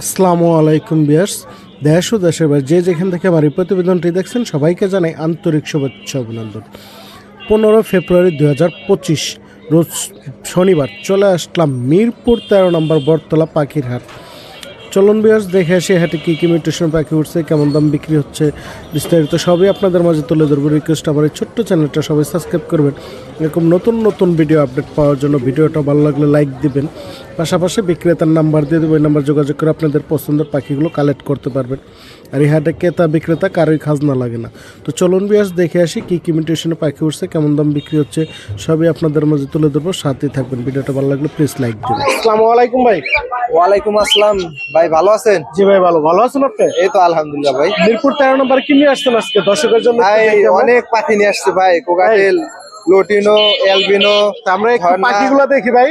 আসসালামু আলাইকুম বিয়ার্স। দেশ ও দেশের বাইরে যে যেখান থেকে আমার এই প্রতিবেদনটি দেখছেন, সবাইকে জানাই আন্তরিক শুভেচ্ছা অভিনন্দন। পনেরো ফেব্রুয়ারি দু পঁচিশ, রোজ শনিবার চলে আসলাম মিরপুর তেরো নম্বর বটতলা পাখির হাট। চলন বিয়ার্স, দেখে আসি হাটে কী কী মিউটেশন পাখি উঠছে, কেমন দাম বিক্রি হচ্ছে, বিস্তারিত সবই আপনাদের মাঝে তুলে ধরবো। রিকোয়েস্ট আমার এই ছোট্ট চ্যানেলটা সবাই সাবস্ক্রাইব করবেন। এরকম নতুন নতুন ভিডিও আপডেট পাওয়ার জন্য ভিডিওটা ভালো লাগলে লাইক দিবেন। পাশাপাশি বিক্রেতার নাম্বার দিয়ে দেবো ওই নাম্বার যোগাযোগ করে আপনাদের পছন্দের পাখিগুলো কালেক্ট করতে পারবেন। আর এই হাটে ক্রেতা বিক্রেতা কারোই খাজনা লাগে না। তো চলুন বিয়াস দেখে আসি কী কী মিউটেশনে পাখি উঠছে কেমন দাম বিক্রি হচ্ছে সবই আপনাদের মাঝে তুলে ধরবো সাথেই থাকবেন। ভিডিওটা ভালো লাগলে প্লিজ লাইক দেবেন। আসসালামু আলাইকুম ভাই। ওয়ালাইকুম আসসালাম। ভাই ভালো আছেন? জি ভাই ভালো। ভালো আছেন আপনি? এই তো আলহামদুলিল্লাহ ভাই। মিরপুর তেরো নম্বর কি নিয়ে আসছেন আজকে? দর্শকের জন্য ভাই অনেক পাখি নিয়ে আসছে ভাই। কোকাটেল লোটিনো এলবিনো আমরা একটু। পাখিগুলো দেখি ভাই।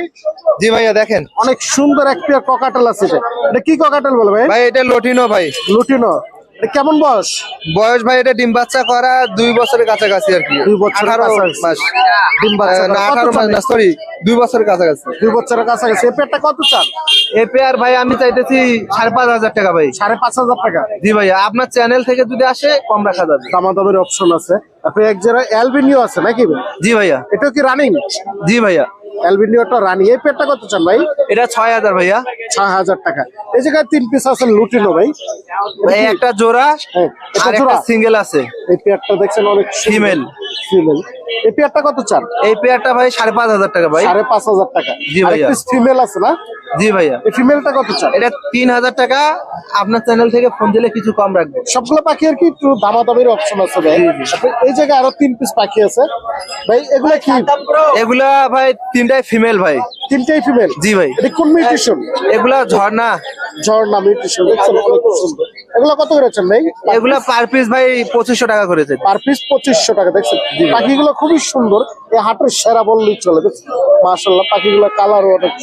জি ভাইয়া দেখেন। অনেক সুন্দর একটা ককাটাল আছে এটা কি ককাটাল বলে ভাই? ভাই এটা লোটিনো ভাই। লুটিনো। কেমন বয়স? বয়স ভাই এটা ডিম বাচ্চা করা দুই বছরের কাছাকাছি আর কি। দুই বছর। মাস। ডিম বাচ্চা না আঠারো মাস না সরি দুই বছরের কাছাকাছি। দুই বছরের কাছাকাছি। এই পেটটা কত চান? এই পেয়ার ভাই আমি চাইতেছি সাড়ে পাঁচ হাজার টাকা ভাই। সাড়ে পাঁচ হাজার টাকা। জি ভাইয়া আপনার চ্যানেল থেকে যদি আসে কম রাখা যাবে। দামাদামের অপশন আছে। এক জায়গায় অ্যালবিনিও আছে নাকি জি ভাইয়া। এটা কি রানিং জি ভাইয়া। অ্যালবিনিওটা রানিং। এই পেটটা কত চান ভাই? এটা ছয় হাজার ভাইয়া। ছয় হাজার টাকা। এই জায়গায় তিন পিস আছে লুটিনো ভাই। ভাই একটা জোড়া হ্যাঁ, আর একটা সিঙ্গেল আছে। এই পেয়ারটা দেখছেন অনেক। ফিমেল এই পেয়ারটা কত চান? এই পেয়ারটা ভাই সাড়ে পাঁচ হাজার টাকা ভাই। সাড়ে পাঁচ হাজার টাকা। জি ভাইয়া। ফিমেল আছে না? জি ভাইয়া। এই ফিমেলটা কত চান? এটা তিন হাজার টাকা। আপনার চ্যানেল থেকে ফোন দিলে কিছু কম রাখব। সবগুলো পাখি আর কি একটু দামাদামির অপশন আছে ভাই। এই জায়গায় আরও তিন পিস পাখি আছে। ভাই এগুলা কি? এগুলা ভাই তিনটাই ফিমেল ভাই। তিনটাই ফিমেল জি ভাই। এটা কোন মিউটেশন এগুলা ঝর্ণা। ঝর্ণা মিউটেশন দেখছেন অনেক সুন্দর। এগুলো কত করেছেন ভাই এগুলা পার পিস ভাই পঁচিশশো টাকা করেছে পার পিস পঁচিশশো টাকা দেখছেন? পাখিগুলো খুবই সুন্দর। এই হাটের সেরা বললেই চলে মাশাল্লাহ পাখিগুলো কালারও অনেক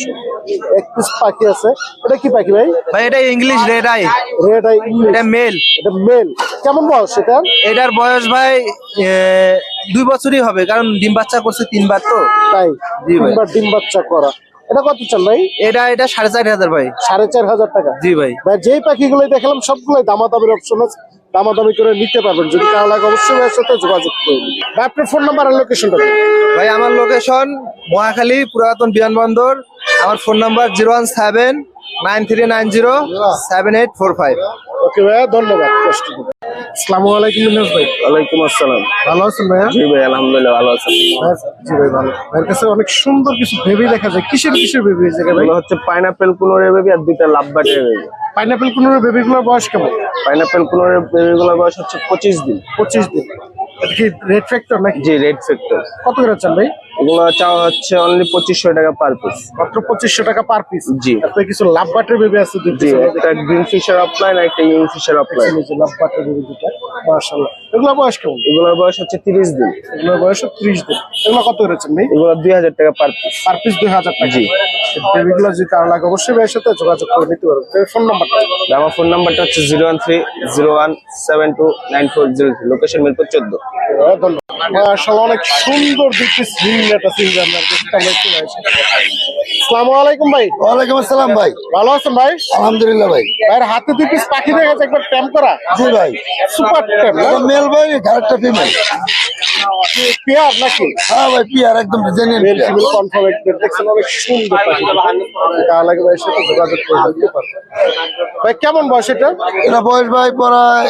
এক পিস পাখি আছে। এটা কি পাখি ভাই? ভাই এটা English red eye red eye এটা মেল এটা মেল কেমন বয়স এটা? এটার বয়স ভাই দুই বছরই হবে কারণ ডিম বাচ্চা করছে তিনবার তো। তাই। তিনবার ডিম বাচ্চা করা। এটা কত চান ভাই? এটা এটা সাড়ে চার হাজার ভাই। সাড়ে চার হাজার টাকা। জি ভাই। ভাই যেই পাখিগুলোই দেখালাম সবগুলোই দামাদামির অপশন আছে। দামাদামি করে নিতে পারবেন। যদি কারও লাগে অবশ্যই ভাইয়ের সাথে যোগাযোগ করবেন ভাই আপনার ফোন নাম্বার আর লোকেশনটা ভাই আমার লোকেশন মহাখালী পুরাতন বিমানবন্দর আমার phone number zero one seven nine three nine zero seven eight four five okay ভাইয়া ধন্যবাদ। কষ্ট করে। আসসালামু আলাইকুম মিনাজ ভাই। ওয়ালাইকুম আসসালাম। ভালো আছেন ভাইয়া? জি ভাই আলহামদুলিল্লাহ ভালো আছেন হ্যাঁ, জি ভাই ভালো। ভাইয়ের কাছে অনেক সুন্দর কিছু বেবি দেখা যায়। কিসের কিসের বেবি এই জায়গায় ভাই? হচ্ছে পাইনাপেল কুনোরের বেবি আর দুইটা লাভবাটের বেবি পাইনাপেল কোন বেবিগুলোর বয়স কেমন? পাইনাপেল কুনোরের বেবিগুলোর বয়স হচ্ছে পঁচিশ দিন। পঁচিশ দিন। এটা কি রেড ফ্যাক্টর নাকি? জি রেড ফ্যাক্টর কত করে চান ভাই? এগুলো চাওয়া হচ্ছে অনলি পঁচিশশো টাকা পার পিস মাত্র পঁচিশশো টাকা পার পিস জি। তারপরে কিছু লাভ বাটার বেবি আছে জি একটা গ্রিন ফিশার অফলাইন একটা young Fischer opaline love butter baby দুটা। মাশাআল্লাহ। এগুলো বয়স কেমন? এগুলোর বয়স হচ্ছে তিরিশ দিন। এগুলোর বয়স ত্রিশ দিন। এগুলো কত করেছেন ভাই? এগুলো দুই হাজার টাকা পার পিস পার পিস দুই হাজার টাকা। জি। বেবিগুলো যদি কারও লাগে অবশ্যই ভাইয়ের সাথে যোগাযোগ করে নিতে পারবেন। ফোন নাম্বারটা আমার ফোন নাম্বারটা হচ্ছে zero one three zero one seven two nine four zero three location Mirpur চোদ্দ। ধন্যবাদ। মাশাআল্লাহ অনেক সুন্দর দুটি সিঙ্গেল একটা সিঙ্গেল আমরা দেখতে আমরা আসসালামু আলাইকুম ভাই। ওয়ালাইকুম আসসালাম ভাই। ভালো আছেন ভাই? আলহামদুলিল্লাহ ভাই। ভাইয়ের হাতে দুই পিস পাখি দেখা যাচ্ছে একবার ট্যাম করা? জি ভাই। সুপার মেল ভাই আরেকটা ফিমেল পেয়ার নাকি? হ্যাঁ ভাই পিয়ার একদম জেনুইন মেল ফিমেল কনফার্ম দেখছেন অনেক সুন্দর পাখি। সাথে যোগাযোগ করে নিতে পারবেন। ভাই কেমন বয়স এটা? এটা বয়স ভাই প্রায়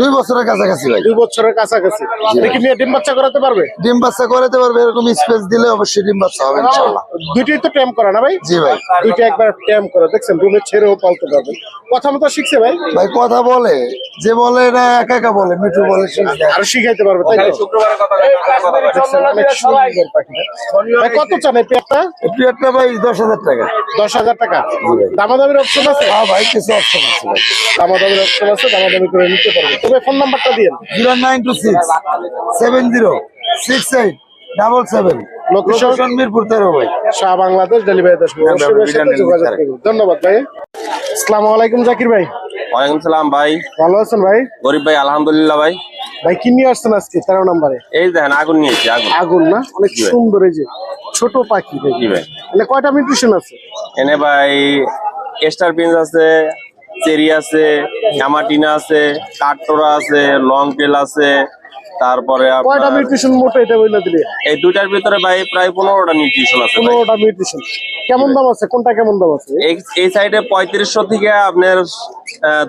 দুই বছরের কাছাকাছি ভাই দুই বছরের কাছাকাছি। দেখি নিয়ে ডিম বাচ্চা করাতে পারবে? ডিম বাচ্চা করাতে পারবে এরকম স্পেস দিলে অবশ্যই ডিম বাচ্চা হবে ইনশাআল্লাহ দুইটাই তো ট্যাম করা না ভাই? জি ভাই। দুইটা একবার ট্যাম করা দেখছেন? রুমে ছেড়েও পালতে পারবে কথা মতো শিখছে ভাই? ভাই কথা বলে। যে বলে একা একা বলে মিঠু বলে আর শিখাইতে পারবে তাই তো? ভাই কত চান এই পেয়ারটা? এই ভাই দশ হাজার টাকা। দশ হাজার টাকা? দামাদামির অপশন আছে? হ্যাঁ ভাই কিছু অপশন আছে দামাদামির অপশন আছে দামাদামি করে নিতে পারবে। তবে ফোন নাম্বারটা দিয়ে zero nine two six seven zero six eight double seven? Location? Mirpur তেরো ভাই। শাহ বাংলাদেশ ডেলিভারি করবেন ধন্যবাদ ভাই। আসসালামু আলাইকুম জাকির ভাই। ওয়ালাইকুম সালাম ভাই। ভালো আছেন ভাই? গরিব ভাই আলহামদুলিল্লাহ ভাই। ভাই কি নিয়ে আসছেন আজকে? তেরো নম্বরে। এই দেখেন আগুন নিয়েছি আগুন। আগুন না? অনেক সুন্দর এই যে ছোট পাখি ভাই। মানে কয়টা মিউটেশন আছে? এনে ভাই স্টার প্রিন্স আছে চেরি আছে অ্যামাটিনা আছে কাঠটোরা আছে লং টেল আছে তারপরে কয়টা আপনার মিউটেশন মোটে এটা বইলা দিলে? এই দুইটার ভিতরে ভাই প্রায় পনেরোটা নিউট্রিশন আছে ভাই। পনেরোটা মিউটেশন কেমন দাম আছে? কোনটা কেমন দাম আছে? এই এই সাইডে পঁয়ত্রিশশো থেকে আপনার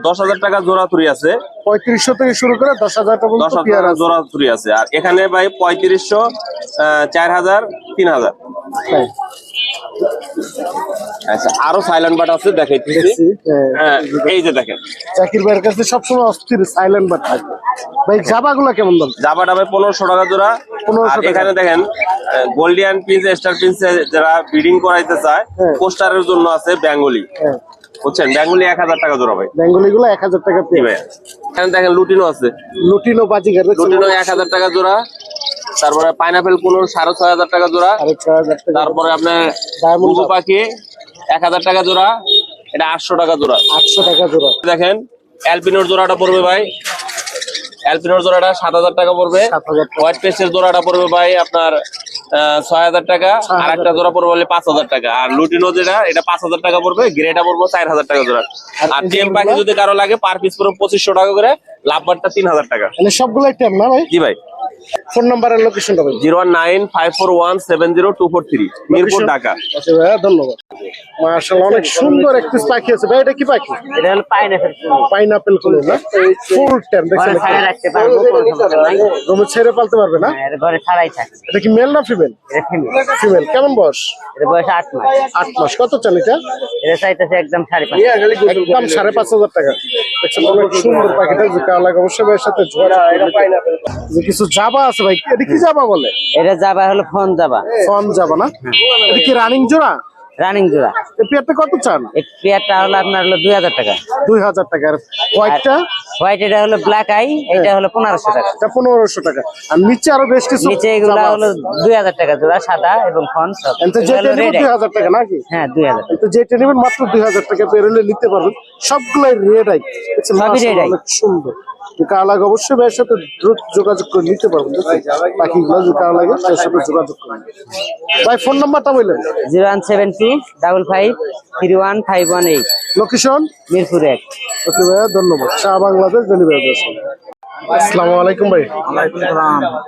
দশ হাজার টাকা জোড়া তুরি আছে। পঁয়ত্রিশশো থেকে শুরু করে দশ হাজার টাকা দশ পর্যন্ত পেয়ার হাজার আছে। জোড়া তুরি আছে। আর এখানে ভাই পঁয়ত্রিশশো চার হাজার তিন হাজার। আচ্ছা আরও সাইলেন্ট বাট আছে দেখাইতেছি। হ্যাঁ। হ্যাঁ, এই যে দেখেন। জাকির ভাইয়ের কাছে সবসময় অস্থির সাইলেন্ট বাট থাকে। ভাই জাবাগুলা কেমন দাম? জামাটা ভাই পনেরোশো টাকা জোড়া। 1500 আর এখানে দেখেন গোল্ডিয়ান প্রিন্স স্টার প্রিন্স যারা ব্রিডিং করাইতে চায় হ্যাঁ। পোস্টারের জন্য আছে বেঙ্গলি বুঝছেন? বেঙ্গলি এক হাজার টাকা জোড়া ভাই। বেঙ্গলি গুলো এক হাজার টাকা পেয়ে ভাই এখানে দেখেন লুটিনো আছে। লুটিনো বাজিগার লুটিনো এক হাজার টাকা জোড়া। তারপরে পাইনাপেল কোনো সাড়ে ছয় হাজার টাকা জোড়া। তারপরে আপনার পাখি এক হাজার টাকা জোড়া। এটা আটশো টাকা জোড়া। আটশো টাকা জোড়া। দেখেন অ্যালপিনোর জোড়াটা পড়বে ভাই। অ্যালপিনোর জোড়াটা সাত হাজার টাকা পড়বে। হোয়াইট পেস্টের জোড়াটা পড়বে ভাই আপনার ছয় হাজার টাকা। আর একটা জোড়া পড়বে বলে পাঁচ হাজার টাকা। আর লুটিনো যেটা এটা পাঁচ হাজার টাকা পড়বে। গ্রেটা পড়বে চার হাজার টাকা জোড়া। আর টেম পাখি যদি কারও লাগে পার পিস পড়বে পঁচিশশো টাকা করে। লাভবারটা তিন হাজার টাকা। মানে সবগুলাই টেম না ভাই? জি ভাই। ফোন নাম্বারের লোকেশনটা ভাই zero nine five four one seven zero two four three Mirpur Dhaka. আচ্ছা ভাইয়া ধন্যবাদ। মার্শাল্লাহ অনেক সুন্দর একটি পাখি আছে। ভাই এটা কি পাখি? এটা হলো পাইনাপেল না? ফুল দেখছেন ছাড়া রাখতে পারব রুমে ছেড়ে পালতে পারবে না? এর ঘরে ছাড়াই থাকে। এটা কি মেল না ফিমেল এটা ফিমেল ফিমেল কেমন বয়স? এর বয়স আট মাস। আট মাস। কত চান এটা? এটা চাইতেছে একদম সাড়ে পাঁচ একদম সাড়ে পাঁচ হাজার টাকা। দেখছেন অনেক সুন্দর পাখিটা যে কালো লাগে অবশ্যই ভাইয়ের সাথে যে কিছু জাবা আছে ভাই এটা কি জাবা বলে? এটা যাবা হলো ফোন যাবা ফন জাবা না? এটা কি রানিং জোড়া? রানিং জোড়া। পেয়ারটা কত চান? পেয়ারটা হলো আপনার হলো দুই হাজার টাকা। দুই হাজার টাকার হোয়াইটটা হোয়াইট এটা হলো ব্ল্যাক আই এটা হলো পনেরোশো টাকা। এটা পনেরোশো টাকা। আর নিচে আরও বেশ কিছু নিচে এগুলা হলো দুই হাজার টাকা জোড়া সাদা এবং ফন সব। দুই হাজার টাকা নাকি? হ্যাঁ দুই হাজার তো যেটা নেবেন মাত্র দুই হাজার টাকা বেরোলে নিতে পারবেন। সবগুলাই রেড আই সবই eye। অনেক সুন্দর। কার লাগে অবশ্যই ভাইয়ের সাথে দ্রুত যোগাযোগ করে নিতে পারবেন? পাখিগুলো যদি কার লাগে তার সাথে যোগাযোগ করবেন ভাই ফোন নাম্বারটা বললেন zero one seven two double five three one five one eight. Location Mirpur এক। ওকে ভাইয়া ধন্যবাদ। শাহ বাংলাদেশ ডেলিভারি আসসালামু আলাইকুম ভাই।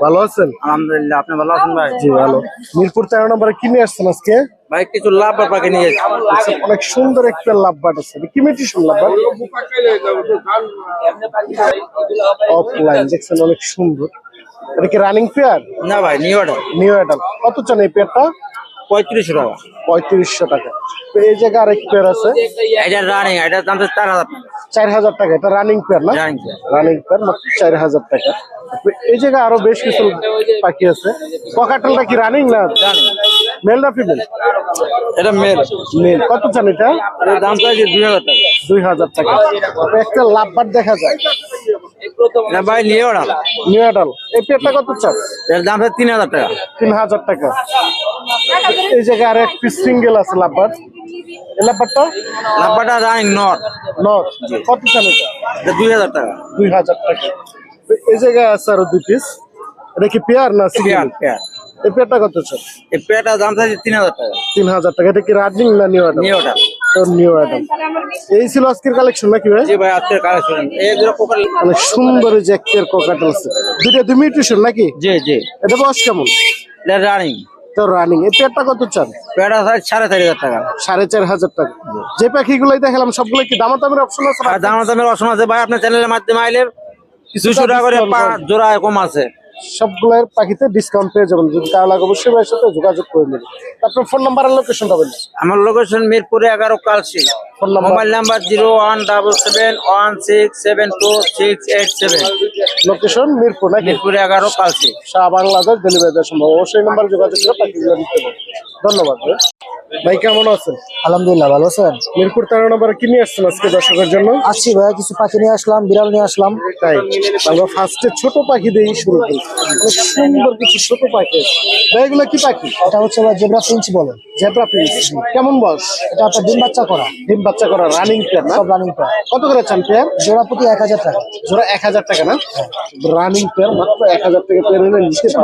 ভালো আছেন? আলহামদুলিল্লাহ আপনি ভালো আছেন ভাই? জি ভালো। মিরপুর তেরো নম্বরে কিনে আসছেন আজকে? ভাই কিছু লাভ পাকে নিয়ে এসেছি। অনেক সুন্দর একটা লাভবাট আছে। এটা কি মেডিসিন লাভবাট অফলাইন দেখছেন অনেক সুন্দর। এটা কি রানিং পেয়ার না ভাই নিউ অ্যাডাল কত চান এই পেয়ারটা পঁয়ত্রিশশো টাকা। পঁয়ত্রিশশো টাকা। তো এই জায়গায় আরেক পেয়ার আছে। এটা রানিং এটা দাম চার হাজার টাকা। চার হাজার টাকা এটা রানিং পেয়ার না? Running pair. রানিং পেয়ার মাত্র চার হাজার টাকা। এই জায়গায় আরও বেশ কিছু পাখি আছে। পকাটালটা কি রানিং না মেল না ফিমেল এটা মেল মেল কত চান এটা? দাম চাইছে দুই হাজার টাকা। দুই হাজার টাকা। একটা লাভবার দেখা যায়। এটা ভাই নিয়ে অর্ডার নিউ অ্যাডাল এই পেয়ারটা কত চান? এর দাম তিন হাজার টাকা। তিন হাজার টাকা। এই জায়গায় আর এক পিস সিঙ্গেল আছে লাভবার লাভবারটা রানিং নট। নট? কত চান এটা? এটা দুই হাজার টাকা। দুই হাজার টাকা। এই জায়গায় আছে আরও দুই পিস এটা কি পেয়ার না পেয়ার সিঙ্গেল পেয়ার। এই পেয়ারটা কত চান? এই পেয়ারটার দাম চাইছে তিন হাজার টাকা। তিন হাজার টাকা। এটা কি রানিং না নিউ অর্ডার এই ছিল আজকের কালেকশন নাকি ভাই? জি ভাই আজকের কালেকশন অনেক সুন্দর যে একের কোকাটেল আছে। দুইটা দুই মিউটেশন নাকি? জি জি। এটা বয়স কেমন? এটা রানিং তো রানিং এই পেয়ারটা কত চান? পেয়ারটা সাড়ে চার হাজার টাকা। সাড়ে চার হাজার টাকা। যে পাখিগুলোই দেখালাম সবগুলো কি দামাদামের অপশন আছে? দামা দাম দামের অপশন আছে ভাই আপনার চ্যানেলের মাধ্যমে আইলে দুশো টাকা করে। জোড়া কম আছে। সবগুলোর পাখিতে ডিসকাউন্ট পেয়ে যাবেন। যদি কারও লাগে অবশ্যই ভাইয়ের সাথে যোগাযোগ করে নেবেন। আপনার ফোন নাম্বার আর লোকেশনটা বলুন। আমার লোকেশন মিরপুরে এগারো Kalshi. Phone number mobile number zero one double seven one six seven two six eight seven location Mirpur নাকি? মিরপুরে এগারো কালসি। শাহ বাংলাদেশ ডেলিভারি দেওয়া সম্ভব। অবশ্যই নাম্বার যোগাযোগ করে পাখিগুলো নিতে পারবেন। ধন্যবাদ ভাই। কেমন আছেন? আলহামদুলিল্লাহ ভালো আছেন? মিরপুর তেরো নম্বরে কি নিয়ে আসছেন আজকে দর্শকের জন্য? আসছি ভাইয়া কিছু পাখি নিয়ে আসলাম বিড়াল নিয়ে আসলাম। তাই আমরা ফার্স্টে ছোট পাখি দিয়েই শুরু করি। সুন্দর কিছু ছোট পাখি আছে। ভাই এগুলো কি পাখি? এটা হচ্ছে ভাই জেব্রা ফিঞ্চ বলে। জেব্রা পিস কেমন এটা আপনার ডিম বাচ্চা করা। ডিম বাচ্চা করা রানিং পেয়ার না? সব রানিং কত করে চান পেয়ার জোড়া প্রতি এক হাজার টাকা। জোড়া এক হাজার টাকা না? রানিং পেয়ার মাত্র এক হাজার টাকা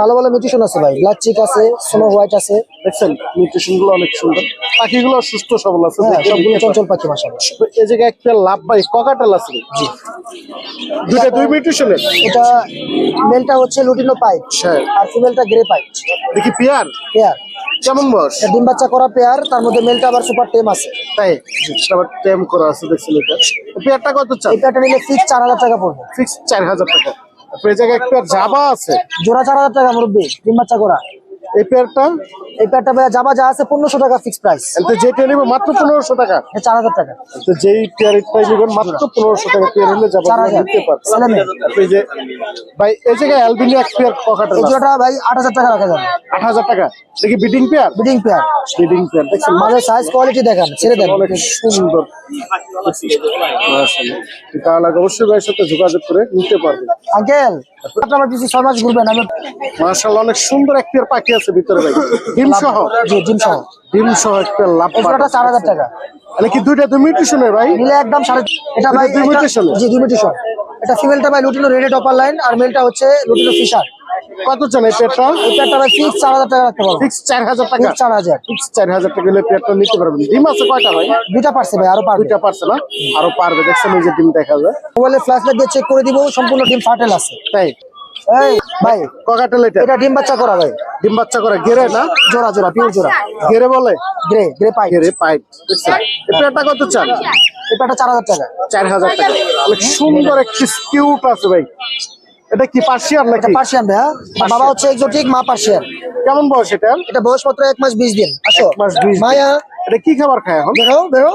ভালো ভালো মিউটেশন আছে ভাই। ব্ল্যাক চিক আছে স্নো হোয়াইট আছে। দেখছেন নিউট্রিশনগুলো অনেক সুন্দর। পাখিগুলো সুস্থ সবল আছে হ্যাঁ সবগুলো চঞ্চল পাখি মাসাল্লাহ এই জায়গায় একটা লাভ ভাই ককাটেল আছে জি। দুইটা দুই মিউটেশনের? এটা মেলটা হচ্ছে লুটিনো পাইপ হ্যাঁ। আর ফিমেলটা গ্রে পাইপ। দেখি পেয়ার? পেয়ার। কেমন বয়স? ডিম বাচ্চা করা পেয়ার তার মধ্যে মেলটা আবার সুপার টেম আছে। তাই? আবার টেম করা আছে দেখছি এটা। পেয়ারটা কত চান? পেয়ারটা নিলে ফিক্স চার হাজার টাকা পড়বে। ফিক্স চার হাজার টাকা। একটা জাবা আছে? জোড়া চার হাজার টাকা মুরব্বী ডিম বাচ্চা করা। এই পেয়ারটা এই পেয়ারটা ভাইয়া জাবা যা আছে পনেরোশো টাকা ফিক্স প্রাইস এতে যেটা নিবে মাত্র পনেরোশো টাকা। চার হাজার টাকা। তো যেই পেয়ারটাই নেবেন মাত্র পনেরোশো টাকা পেয়ার হলে যাব চার হাজার। এই যে ভাই এই জায়গায় অ্যালবিনিয়া এক পেয়ার ককাটেল এই ভাই আট হাজার টাকা রাখা যাবে। আট হাজার টাকা। দেখি breeding pair breeding pair breeding pair দেখছেন মাঝে সাইজ কোয়ালিটি দেখান ছেড়ে দেন। অনেক সুন্দর। মাশাআল্লাহ। তাহলে অবশ্যই ভাইয়ের সাথে যোগাযোগ করে নিতে পারবেন। আঙ্কেল আপনার কিছু ছয় মাস ঘুরবেন আমি অনেক সুন্দর এক পেয়ার পাখি আছে ভিতরে ভাই। ডিম সহ? জি ডিম সহ। ডিম সহ এক পেয়ার লাভ জোড়াটা চার হাজার টাকা। মানে কি দুইটা দুই মিউটেশনের ভাই? নিলে একদম সাড়ে এটা ভাই দুই এটা- mutation? জি দুই mutation। এটা ফিমেলটা ভাই lutino red eye topper line আর মেলটা হচ্ছে লুটিনো ফিশার। কত চান এই পেয়ারটা এই ফিক্স চার হাজার টাকা রাখতে পারব। ফিক্স চার হাজার টাকা? চার হাজার। ফিক্স চার হাজার টাকা হলে নিতে পারবেন। ডিম আছে কয়টা ভাই? দুইটা পারছে ভাই আরও পারবে। দুইটা পারছে না? আরও পারবে। দেখছেন এই যে ডিম দেখা যায়। মোবাইলে ফ্ল্যাশ লাইট দিয়ে চেক করে দিব সম্পূর্ণ ডিম ফাটেল আছে। তাই? এই ভাই ককাটেল এটা? এটা ডিম বাচ্চা করা ভাই। ডিম বাচ্চা করে গেরে না? জোড়া জোড়া পিওর জোড়া। গেরে বলে? গ্রে গ্রে পাই গেরে পাইপ দেখছেন? কত চান? চার হাজার টাকা। চার হাজার টাকা। অনেক সুন্দর একটি কিউট আছে ভাই। এটা কি পার্সিয়ান নাকি? পার্সিয়ান ভাইয়া। বাবা হচ্ছে এক্সোটিক মা পার্সিয়ান কেমন বয়স এটা? এটা বয়স মাত্র এক মাস বিশ দিন। আসো। মাস বিশ। মায়া এটা কি খাবার খায় এখন? বেরো বেরো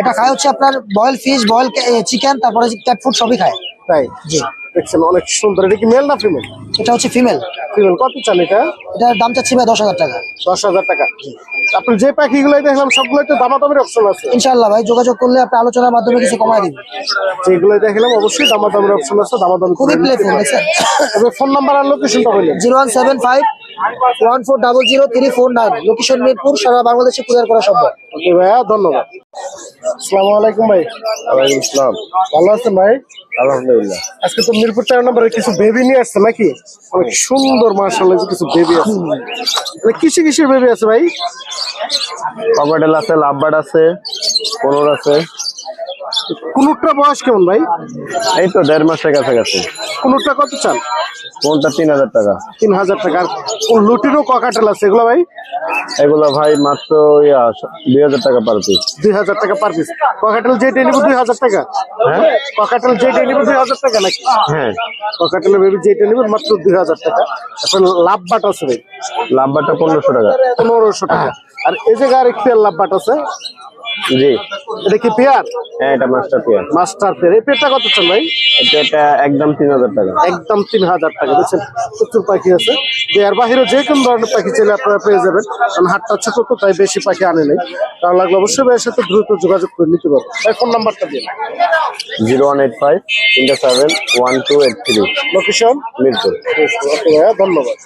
এটা খায় হচ্ছে আপনার বয়েল ফিশ বয়েল চিকেন তারপরে ক্যাট ফুড সবই খায়। তাই? জি। দেখছেন অনেক সুন্দর। এটা কি মেল না ফিমেল এটা হচ্ছে ফিমেল ফিমেল কত চান এটা? এটার দাম চাচ্ছি ভাই দশ হাজার টাকা। দশ হাজার টাকা। আপনি যে পাখিগুলো দেখলাম সবগুলোই তো দামাদামের অপশন আছে। ইনশাল্লাহ ভাই যোগাযোগ করলে আপনি আলোচনার মাধ্যমে কিছু কমায় দিবেন। যেগুলো দেখলাম অবশ্যই দামাদামের অপশন আছে দামাদাম খুবই প্লেফুল দেখছেন ফোন নাম্বার আর লোকেশনটা বললেন zero one seven five one four double zero three four nine location Mirpur সারা বাংলাদেশে কুরিয়ার করা সম্ভব। ওকে ভাইয়া ধন্যবাদ। আসসালামু আলাইকুম ভাই। ওয়ালাইকুম আসসালাম। ভালো আছেন ভাই? আলহামদুলিল্লাহ। আজকে তো মিরপুর তেরো নম্বরে কিছু বেবি নিয়ে আসছে নাকি? অনেক সুন্দর মার্শাল্লাহ কিছু বেবি আছে। মানে কিসে কিসের বেবি আছে ভাই? কপাটেল আছে লাভবার্ড আছে কোনোর আছে। কোনটা বয়স কেমন ভাই? এই তো দেড় মাসের কাছাকাছি। কোনটা কত চান? কোনটা? তিন হাজার টাকা। তিন হাজার টাকা। আর লুটিরও ককাটেল আছে? এগুলো ভাই? এগুলো ভাই মাত্র দুই হাজার টাকা পার পিস দুই হাজার টাকা পার পিস ককাটেল যেটা নিব দুই হাজার টাকা? হ্যাঁ? ককাটেল যেটা নিব দুই হাজার টাকা নাকি? হ্যাঁ। ককাটেলের বেবি যেটা নিবেন মাত্র দুই হাজার টাকা। তারপর লাভ বাট আছে ভাই? লাভবারটা পনেরোশো টাকা। পনেরোশো টাকা। আর এই জায়গায় আরেকটি লাভ বাট আছে? জি। এটা কি পেয়ার? হ্যাঁ এটা মাস্টার পেয়ার। Master pair. এই পেয়ারটা কত চান ভাই? এটা এটা একদম তিন হাজার টাকা। একদম তিন হাজার টাকা। বুঝছেন প্রচুর পাখি আছে। যে এর বাহিরে যে কোনো ধরনের পাখি চাইলে আপনারা পেয়ে যাবেন। কারণ হাটটা ছোট তো তাই বেশি পাখি আনে নেই। তার লাগলে অবশ্যই ভাইয়ের সাথে দ্রুত যোগাযোগ করে নিতে পারবেন। ভাই ফোন নাম্বারটা দিন। জিরো ওয়ান এইট ফাইভ তিনটা seven one two eight three location Mirpur. ধন্যবাদ।